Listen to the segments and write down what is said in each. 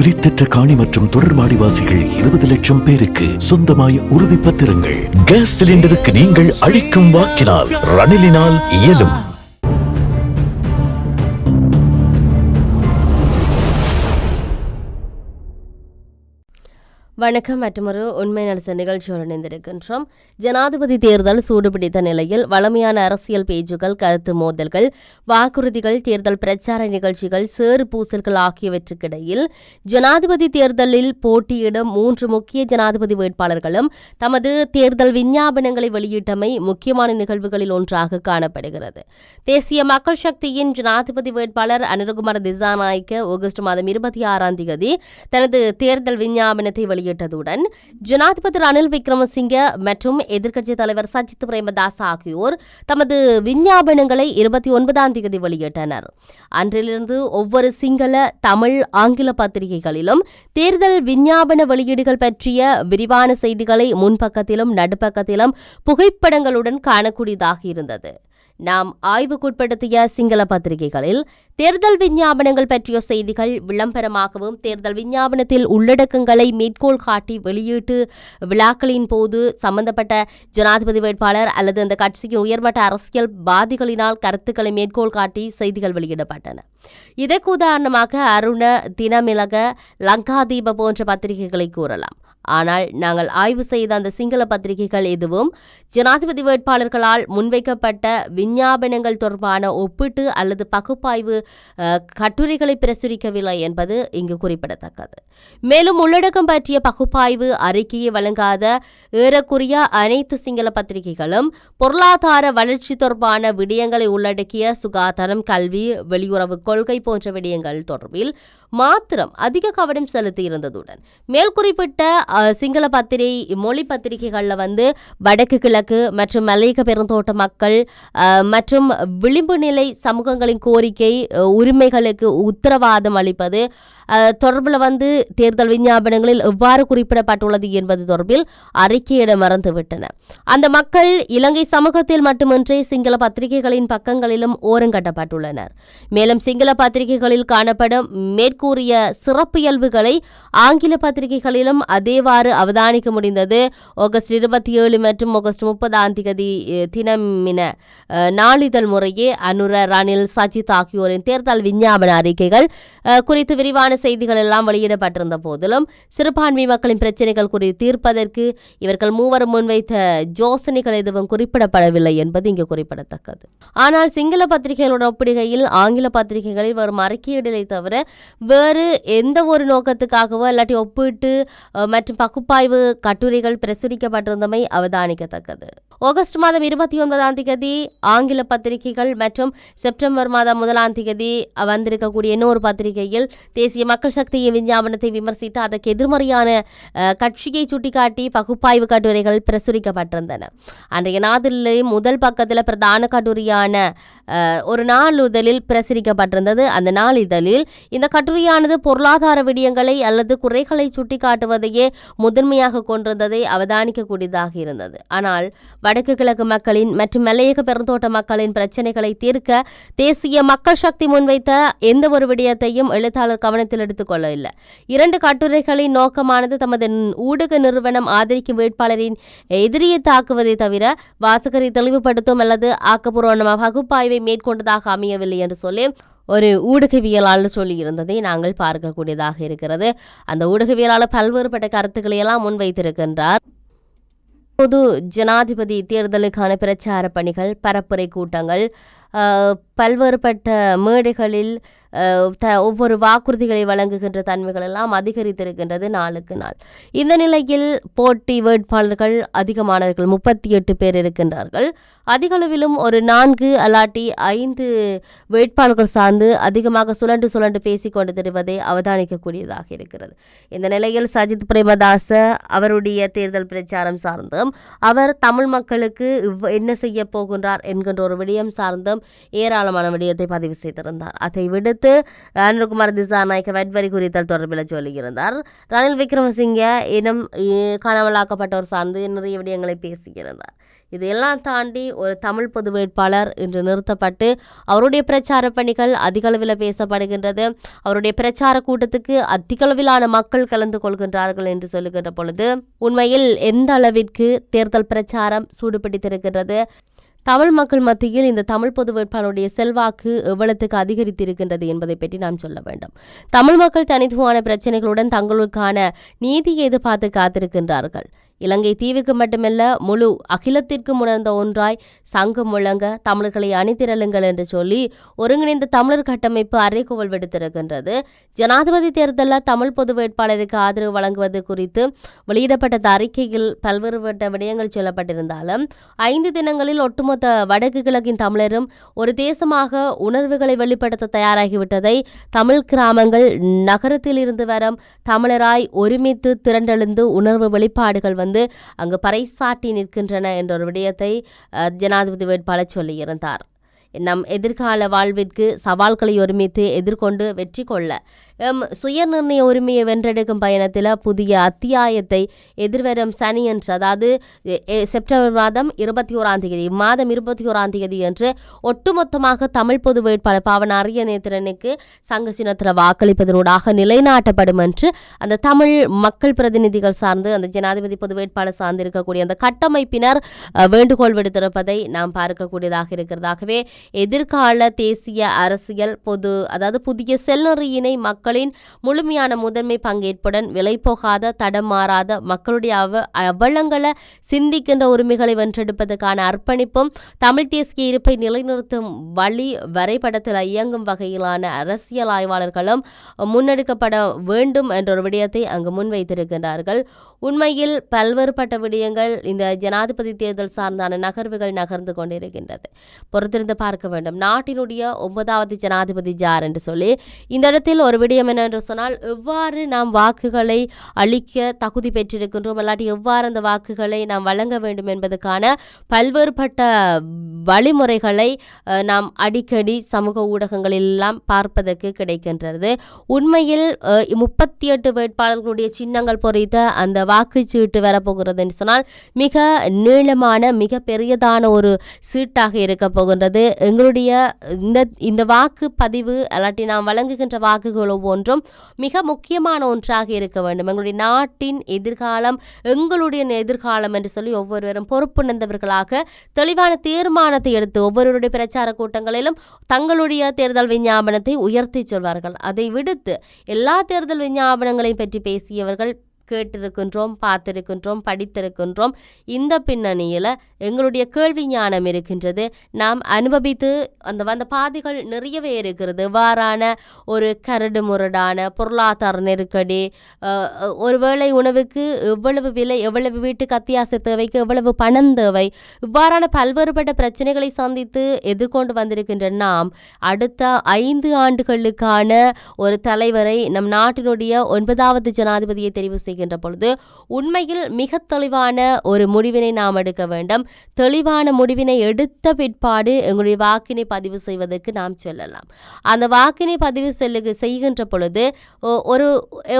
உரித்தற்ற காணி மற்றும் தொடர்மாடிவாசிகள் இருபது லட்சம் பேருக்கு சொந்தமாய் உறுதி பத்திரங்கள் கேஸ் சிலிண்டருக்கு நீங்கள் அளிக்கும் வாக்கினால் ரணிலினால் இயலும். வணக்கம் மற்றொரு உண்மை நடத்த நிகழ்ச்சியோடு இணைந்திருக்கின்றோம். ஜனாதிபதி தேர்தல் சூடுபிடித்த நிலையில் வளமையான அரசியல் பேச்சுகள் கருத்து மோதல்கள் வாக்குறுதிகள் தேர்தல் பிரச்சார நிகழ்ச்சிகள் சேறு பூசல்கள் ஆகியவற்றுக்கிடையில் ஜனாதிபதி தேர்தலில் போட்டியிடும் மூன்று முக்கிய ஜனாதிபதி வேட்பாளர்களும் தமது தேர்தல் விஞ்ஞாபனங்களை வெளியிட்டமை முக்கியமான நிகழ்வுகளில் ஒன்றாக காணப்படுகிறது. தேசிய மக்கள் சக்தியின் ஜனாதிபதி வேட்பாளர் அனுரகுமார் திசாநாயக்க ஆகஸ்ட் மாதம் இருபத்தி ஆறாம் தேதி தனது தேர்தல் விஞ்ஞாபனத்தை வெளியிட்டதுடன் ஜனாதிபதி ரணில் விக்ரமசிங்க மற்றும் எதிர்க்கட்சித் தலைவர் சஜித் பிரேமதாஸ் ஆகியோர் தமது விஞ்ஞாபனங்களை இருபத்தி ஒன்பதாம் தேதி வெளியிட்டனர். அன்றிலிருந்து ஒவ்வொரு சிங்கள தமிழ் ஆங்கில பத்திரிகைகளிலும் தேர்தல் விஞ்ஞாபன வெளியீடுகள் பற்றிய விரிவான செய்திகளை முன்பக்கத்திலும் நடுப்பக்கத்திலும் புகைப்படங்களுடன் காணக்கூடியதாக இருந்தது. நாம் ஆய்வுக்குட்படுத்திய சிங்கள பத்திரிகைகளில் தேர்தல் விஞ்ஞாபனங்கள் பற்றிய செய்திகள் விளம்பரமாகவும் தேர்தல் விஞ்ஞாபனத்தில் உள்ளடக்கங்களை மேற்கோள் காட்டி வெளியீட்டு விழாக்களின் போது சம்பந்தப்பட்ட ஜனாதிபதி வேட்பாளர் அல்லது அந்த கட்சியின் உயர்மட்ட அரசியல் பாதிகளினால் கருத்துக்களை மேற்கோள் காட்டி செய்திகள் வெளியிடப்பட்டன. இதற்கு உதாரணமாக அருண தினமிலக லங்காதீப போன்ற பத்திரிகைகளை கூறலாம். ஆனால் நாங்கள் ஆய்வு செய்த அந்த சிங்கள பத்திரிகைகள் எதுவும் ஜனாதிபதி வேட்பாளர்களால் முன்வைக்கப்பட்ட விஞ்ஞாபனங்கள் தொடர்பான ஒப்பீட்டு அல்லது பகுப்பாய்வு கட்டுரைகளை பிரசுரிக்கவில்லை என்பது இங்கு குறிப்பிடத்தக்கது. மேலும் உள்ளடக்கம் பற்றிய பகுப்பாய்வு அறிக்கையை வழங்காத ஏறக்குறைய அனைத்து சிங்கள பத்திரிகைகளும் பொருளாதார வளர்ச்சி தொடர்பான விடயங்களை உள்ளடக்கிய சுகாதாரம் கல்வி வெளியுறவு கொள்கை போன்ற விடயங்கள் தொடர்பில் மாத்திரம் அதிக கவனம் செலுத்தி இருந்ததுடன் மேல் குறிப்பிட்ட சிங்கள பத்திரிகை மொழி பத்திரிகைகளில் வந்து வடக்கு கிழக்கு மற்றும் மலையக பெருந்தோட்ட மக்கள் மற்றும் விளிம்பு நிலை சமூகங்களின் கோரிக்கை உரிமைகளுக்கு உத்தரவாதம் அளிப்பது தொடர்பில் வந்து தேர்தல் விஞ்ஞாபனங்களில் எவ்வாறு குறிப்பிடப்பட்டுள்ளது என்பது தொடர்பில் அறிக்கையிட மறந்துவிட்டன. அந்த மக்கள் இலங்கை சமூகத்தில் மட்டுமின்றி சிங்கள பத்திரிகைகளின் பக்கங்களிலும் ஓரங்கட்டப்பட்டுள்ளனர் மேலும் சிங்கள பத்திரிகைகளில் காணப்படும் மேற்கூறிய சிறப்பியல்புகளை ஆங்கில பத்திரிகைகளிலும் அதேவாறு அவதானிக்க முடிந்தது. ஆகஸ்ட் இருபத்தி ஏழு மற்றும் ஆகஸ்ட் முப்பதாம் தேதி தினமின நாளிதழ் முறையே அனுர ரணில் சஜித் ஆகியோரின் தேர்தல் விஞ்ஞாபன அறிக்கைகள் குறித்து விரிவான செய்திகள் எல்லாம் வெளியிடப்பட்டிருந்த போதிலும் சிறுபான்மை மக்களின் பிரச்சனைகள் குறித்து தீர்ப்பதற்கு இவர்கள் மூவரும் முன்வைத்த யோசனைகள் எதுவும் குறிப்பிடப்படவில்லை என்பது இங்கு குறிப்பிடத்தக்கது. ஆனால் சிங்கள பத்திரிகைகளுடன் ஒப்பிடுகையில் ஆங்கில பத்திரிகைகளில் வரும் அறிக்கையிடலை தவிர வேறு எந்த ஒரு நோக்கத்துக்காகவோ இல்லாட்டி ஒப்பீட்டு மற்றும் பகுப்பாய்வு கட்டுரைகள் பிரசுரிக்கப்பட்டிருந்தமை அவதானிக்கத்தக்கது. ஆகஸ்ட் மாதம் இருபத்தி ஒன்பதாம் தேதி ஆங்கில பத்திரிகைகள் மற்றும் செப்டம்பர் மாதம் முதலாம் தேதி வந்திருக்கக்கூடிய இன்னொரு பத்திரிகையில் தேசிய மக்கள் சக்தியின் விஞ்ஞாபனத்தை விமர்சித்து அதற்கு எதிர்மறையான கட்சியை சுட்டிக்காட்டி பகுப்பாய்வு கட்டுரைகள் பிரசுரிக்கப்பட்டிருந்தன. அன்றைய நாளிலே முதல் பக்கத்தில் பிரதான கட்டுரையான ஒரு நாளிதழில் பிரசுரிக்கப்பட்டிருந்தது. அந்த நாளிதழில் இந்த கட்டுரையானது பொருளாதார விடயங்களை அல்லது குறைகளை சுட்டிக்காட்டுவதையே முதன்மையாக கொண்டிருந்ததை அவதானிக்கக்கூடியதாக இருந்தது. ஆனால் வடக்கு கிழக்கு மக்களின் மற்றும் மலையக பெருந்தோட்ட மக்களின் பிரச்சனைகளை தீர்க்க தேசிய மக்கள் சக்தி முன்வைத்த எந்த ஒரு விடயத்தையும் எழுத்தாளர் கவனத்தில் எடுத்துக்கொள்ளவில்லை இரண்டு கட்டுரைகளின் நோக்கமானது தமது ஊடக நிறுவனம் ஆதரிக்கும் வேட்பாளரின் எதிரியை தாக்குவதை தவிர வாசகரை தெளிவுபடுத்தும் அல்லது ஆக்கப்பூர்வமான பகுப்பாய்வை மேற்கொண்டதாக அமையவில்லை என்று சொல்லி ஒரு ஊடகவியலாளர் சொல்லியிருந்ததை நாங்கள் பார்க்கக்கூடியதாக இருக்கிறது. அந்த ஊடகவியலாளர் பல்வேறுபட்ட கருத்துக்களை எல்லாம் முன்வைத்திருக்கின்றார். பொது ஜனாதிபதி தேர்தலுக்கான பிரச்சார பணிகள் பரப்புரை கூட்டங்கள் பல்வேறுபட்ட மேடைகளில் ஒவ்வொரு வாக்குறுதிகளை வழங்குகின்ற தன்மைகள் எல்லாம் அதிகரித்திருக்கின்றது நாளுக்கு நாள். இந்த நிலையில் போட்டி வேட்பாளர்கள் அதிகமானவர்கள் முப்பத்தி எட்டு பேர் இருக்கின்றார்கள். அதிகளவிலும் ஒரு நான்கு அல்லாட்டி ஐந்து வேட்பாளர்கள் சார்ந்து அதிகமாக சுழண்டு சுழண்டு பேசிக்கொண்டு தருவதை அவதானிக்கக்கூடியதாக இருக்கிறது. இந்த நிலையில் சஜித் பிரேமதாச அவருடைய தேர்தல் பிரச்சாரம் சார்ந்தும் அவர் தமிழ் மக்களுக்கு இவ்- என்ன செய்ய போகின்றார் என்கின்ற ஒரு விடயம் சார்ந்தும் ஏராளமான விடயத்தை பதிவு செய்திருந்தார். அதை விடுத்து அனுகுமார் திசாநாயக்க வெட்வரி குறித்தல் தொடர்பில் சொல்லியிருந்தார். ரணில் விக்ரமசிங்க இனம் இ- காணாமலாக்கப்பட்டோர் சார்ந்து நிறைய விடயங்களை பேசியிருந்தார். இதையெல்லாம் தாண்டி ஒரு தமிழ் பொது வேட்பாளர் இன்று நிறுத்தப்பட்டு அவருடைய பிரச்சார பணிகள் அதிகளவில் பேசப்படுகின்றது. அவருடைய பிரச்சார கூட்டத்துக்கு அதிகளவிலான மக்கள் கலந்து கொள்கின்றார்கள் என்று சொல்லுகின்ற பொழுது உண்மையில் எந்த அளவிற்கு தேர்தல் பிரச்சாரம் சூடுபிடித்திருக்கின்றது? தமிழ் மக்கள் மத்தியில் இந்த தமிழ் பொது வேட்பாளருடைய செல்வாக்கு எவ்வளத்துக்கு அதிகரித்திருக்கின்றது என்பதை பற்றி நாம் சொல்ல வேண்டும். தமிழ் மக்கள் தனித்துவமான பிரச்சனைகளுடன் தங்களுக்கான நீதியை எதிர்பார்த்து காத்திருக்கின்றார்கள். இலங்கை தீவுக்கு மட்டுமல்ல முழு அகிலத்திற்கும் உணர்ந்த ஒன்றாய் சங்கம் முழங்க தமிழர்களை அணிதிரளுங்கள் என்று சொல்லி ஒருங்கிணைந்த தமிழர் கட்டமைப்பு அறைகூவல் விடுத்திருக்கின்றது. ஜனாதிபதி தேர்தலில் தமிழ் பொது வேட்பாளருக்கு ஆதரவு வழங்குவது குறித்து வெளியிடப்பட்ட அறிக்கையில் பல்வேறுபட்ட விடயங்கள் சொல்லப்பட்டிருந்தாலும் ஐந்து தினங்களில் ஒட்டுமொத்த வடக்கு கிழக்கின் தமிழரும் ஒரு தேசமாக உணர்வுகளை வெளிப்படுத்த தயாராகிவிட்டதை தமிழ் கிராமங்கள் நகரத்தில் இருந்து வரும் தமிழராய் ஒருமித்து திரண்டெழுந்து உணர்வு வெளிப்பாடுகள் வந்து அங்கு பறைசாட்டி நிற்கின்றன என்ற ஒரு விடயத்தை ஜனாதிபதி வேட்பாளர் சொல்லியிருந்தார். நம் எதிர்கால வாழ்விற்கு சவால்களை ஒருமித்து எதிர்கொண்டு வெற்றி கொள்ள. எம் சுயநிர்ணய உரிமையை வென்றெடுக்கும் பயணத்தில் புதிய அத்தியாயத்தை எதிர்வரும் சனியன்று அதாவது செப்டம்பர் மாதம் இருபத்தி ஓராம் தேதி மாதம் இருபத்தி ஓராம் தேதி என்று ஒட்டுமொத்தமாக தமிழ் பொது வேட்பாளர் பாவன அரிய நேத்திரனுக்கு சங்க சின்னத்தில் வாக்களிப்பதனூடாக நிலைநாட்டப்படும் என்று அந்த தமிழ் மக்கள் பிரதிநிதிகள் சார்ந்து அந்த ஜனாதிபதி பொது வேட்பாளர் சார்ந்து இருக்கக்கூடிய அந்த கட்டமைப்பினர் வேண்டுகோள் விடுத்திருப்பதை நாம் பார்க்கக்கூடியதாக இருக்கிறதாகவே எதிர்கால தேசிய அரசியல் பொது அதாவது புதிய செல்நெறியினை மக்களின் முழுமையான முதன்மை பங்கேற்புடன் விலை போகாத தடம் மாறாத மக்களுடைய அவ அவலங்களை சிந்திக்கின்ற உரிமைகளை வென்றெடுப்பதற்கான அர்ப்பணிப்பும் தமிழ் தேசிய இருப்பை நிலைநிறுத்தும் வழி வரைபடத்தில் இயங்கும் வகையிலான அரசியல் ஆய்வாளர்களும் முன்னெடுக்கப்பட வேண்டும் என்ற ஒரு விடயத்தை அங்கு முன்வைத்திருக்கின்றார்கள். உண்மையில் பல்வேறுபட்ட விடயங்கள் இந்த ஜனாதிபதி தேர்தல் சார்ந்தான நகர்வுகள் நகர்ந்து கொண்டிருக்கின்றது. பொறுத்திருந்த பார்க்க வேண்டும். நாட்டினுடைய ஒன்பதாவது ஜனாதிபதி ஜார் என்று சொல்லி இந்த இடத்தில் ஒரு விடயம் என்னென்று சொன்னால் எவ்வாறு நாம் வாக்குகளை அளிக்க தகுதி பெற்றிருக்கின்றோம் இல்லாட்டி எவ்வாறு அந்த வாக்குகளை நாம் வழங்க வேண்டும் என்பதற்கான பல்வேறுபட்ட வழிமுறைகளை நாம் அடிக்கடி சமூக ஊடகங்களில் எல்லாம் பார்ப்பதற்கு கிடைக்கின்றது. உண்மையில் முப்பத்தி எட்டு வேட்பாளர்களுடைய சின்னங்கள் பொறித்த அந்த வாக்குச்சீட்டு வரப்போகிறது என்று சொன்னால் மிக நீளமான மிக பெரியதான ஒரு சீட்டாக இருக்க போகின்றது. எங்களுடைய இந்த இந்த வாக்கு பதிவு அல்லாட்டி நாம் வழங்குகின்ற வாக்குகள் ஒவ்வொன்றும் மிக முக்கியமான ஒன்றாக இருக்க வேண்டும். எங்களுடைய நாட்டின் எதிர்காலம் எங்களுடைய எதிர்காலம் என்று சொல்லி ஒவ்வொருவரும் பொறுப்புணர்ந்தவர்களாக தெளிவான தீர்மானத்தை எடுத்து ஒவ்வொருவருடைய பிரச்சார கூட்டங்களிலும் தங்களுடைய தேர்தல் விஞ்ஞாபனத்தை உயர்த்தி சொல்வார்கள். அதை விடுத்து எல்லா தேர்தல் விஞ்ஞாபனங்களையும் பற்றி பேசியவர்கள் கேட்டிருக்கின்றோம் பார்த்திருக்கின்றோம் படித்திருக்கின்றோம். இந்த பின்னணியில் எங்களுடைய கேள்வி ஞானம் இருக்கின்றது. நாம் அனுபவித்து அந்த வந்த பாதைகள் நிறையவே இருக்கிறது. இவ்வாறான ஒரு கரடு முரடான பொருளாதார நெருக்கடி ஒருவேளை உணவுக்கு எவ்வளவு விலை எவ்வளவு வீட்டுக்கு அத்தியாவசிய தேவைக்கு எவ்வளவு பணம் தேவை இவ்வாறான பல்வேறுபட்ட பிரச்சனைகளை சந்தித்து எதிர்கொண்டு வந்திருக்கின்ற நாம் அடுத்த ஐந்து ஆண்டுகளுக்கான ஒரு தலைவரை நம் நாட்டினுடைய ஒன்பதாவது ஜனாதிபதியை தெரிவு செய்கின்ற பொழுது உண்மையில் மிக தெளிவான ஒரு முடிவினை நாம் எடுக்க வேண்டும். தெளிவான முடிவினை எடுத்த பிற்பாடு எங்களுடைய வாக்கினை பதிவு செய்வதற்கு நாம் சொல்லலாம். அந்த வாக்கினை பதிவு செல்லு செய்கின்ற பொழுது ஒரு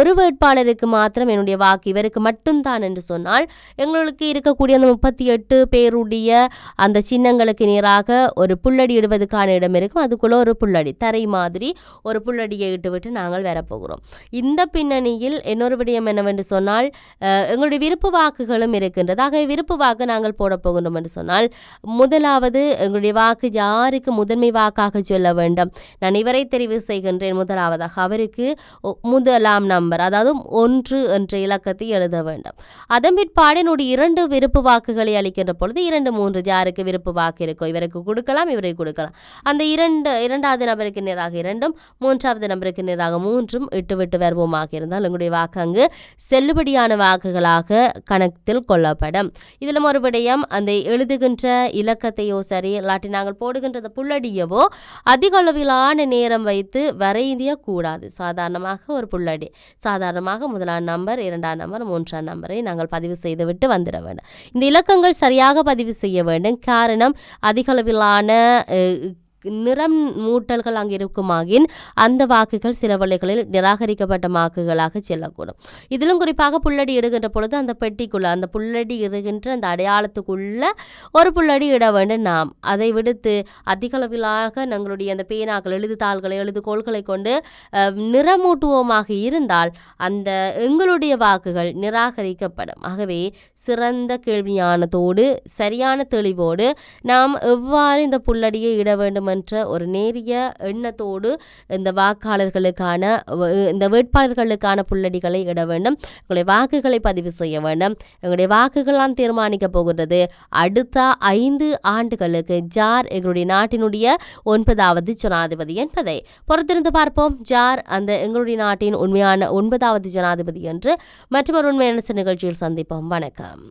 ஒரு வேட்பாளருக்கு மாத்திரம் என்னுடைய வாக்கு இவருக்கு மட்டும்தான் என்று சொன்னால் எங்களுக்கு இருக்கக்கூடிய அந்த முப்பத்தி எட்டு பேருடைய அந்த சின்னங்களுக்கு நேராக ஒரு புள்ளடி இடுவதற்கான இடம் இருக்கும். அதுக்குள்ள ஒரு புள்ளடி தரை மாதிரி ஒரு புள்ளடியை இட்டுவிட்டு நாங்கள் வரப்போகிறோம். இந்த பின்னணியில் இன்னொரு விடயம் என்னவென்று என்று சொன்னால் எங்களுடைய விருப்பு வாக்குகளும் இருக்கின்றது. ஆகவே விருப்பு வாக்கு நாங்கள் போட போகின்றோம் என்று சொன்னால் முதலாவது எங்களுடைய வாக்கு யாருக்கு முதன்மை வாக்காக சொல்ல வேண்டும்? நான் இவரை தெரிவு செய்கின்றேன். முதலாவதாக அவருக்கு முதலாம் நம்பர் அதாவது ஒன்று என்ற இலக்கத்தை எழுத வேண்டும். அதன் பிற்பாடு என்னுடைய இரண்டு விருப்பு வாக்குகளை அளிக்கின்ற பொழுது இரண்டு மூன்று யாருக்கு விருப்பு வாக்கு இருக்கோ இவருக்கு கொடுக்கலாம் இவரை கொடுக்கலாம். அந்த இரண்டு இரண்டாவது நபருக்கு நேராக இரண்டும் மூன்றாவது நபருக்கு நேராக மூன்றும் இட்டு விட்டு வருவோமாக இருந்தால் எங்களுடைய வாக்கு அங்கு செல்லுபடியான வாக்குகளாக கணக்கில் கொள்ளப்படும். இதில் மறுபடியும் அந்த எழுதுகின்ற இலக்கத்தையோ சரி இல்லாட்டி நாங்கள் போடுகின்ற புள்ளடியவோ அதிக அளவிலான நேரம் வைத்து வரைந்திய கூடாது சாதாரணமாக ஒரு புள்ளடி. சாதாரணமாக முதலாம் நம்பர் இரண்டாம் நம்பர் மூன்றாம் நம்பரை நாங்கள் பதிவு செய்துவிட்டு வந்துட வேண்டும் இந்த இலக்கங்கள் சரியாக பதிவு செய்ய வேண்டும். காரணம் அதிக அளவிலான நிறம் மூட்டல்கள் அங்கு இருக்குமாகின் அந்த வாக்குகள் சில வழிகளில் நிராகரிக்கப்பட்ட வாக்குகளாக செல்லக்கூடும். இதிலும் குறிப்பாக புல்லடி இடுகின்ற பொழுது அந்த பெட்டிக்குள்ள அந்த புல்லடி இடுகின்ற அந்த அடையாளத்துக்குள்ள ஒரு புல்லடி இட வேண்டும் நாம். அதை விடுத்து அதிகளவிலாக நம்மளுடைய அந்த பேனாக்கள் எழுதுதாள்களை எழுதுகோள்களை கொண்டு நிறமூட்டுவோமாக இருந்தால் அந்த எங்களுடைய வாக்குகள் நிராகரிக்கப்படும். ஆகவே சிறந்த கேள்வியானதோடு சரியான தெளிவோடு நாம் எவ்வாறு இந்த புல்லடியை இட வேண்டும் என்ற ஒரு நேரிய எண்ணத்தோடு இந்த வாக்காளர்களுக்கான இந்த வேட்பாளர்களுக்கான புள்ளடிகளை இட வேண்டும். உங்களுடைய வாக்குகளை பதிவு செய்ய வேண்டும். எங்களுடைய வாக்குகளாம் தீர்மானிக்க போகின்றது. அடுத்த ஐந்து ஆண்டுகளுக்கு ஜார் எங்களுடைய நாட்டினுடைய ஒன்பதாவது ஜனாதிபதி என்பதை பொறுத்திருந்து பார்ப்போம். ஜார் அந்த எங்களுடைய நாட்டின் உண்மையான ஒன்பதாவது ஜனாதிபதி என்று மற்றொரு உண்மையான நிகழ்ச்சியில் சந்திப்போம். வணக்கம்.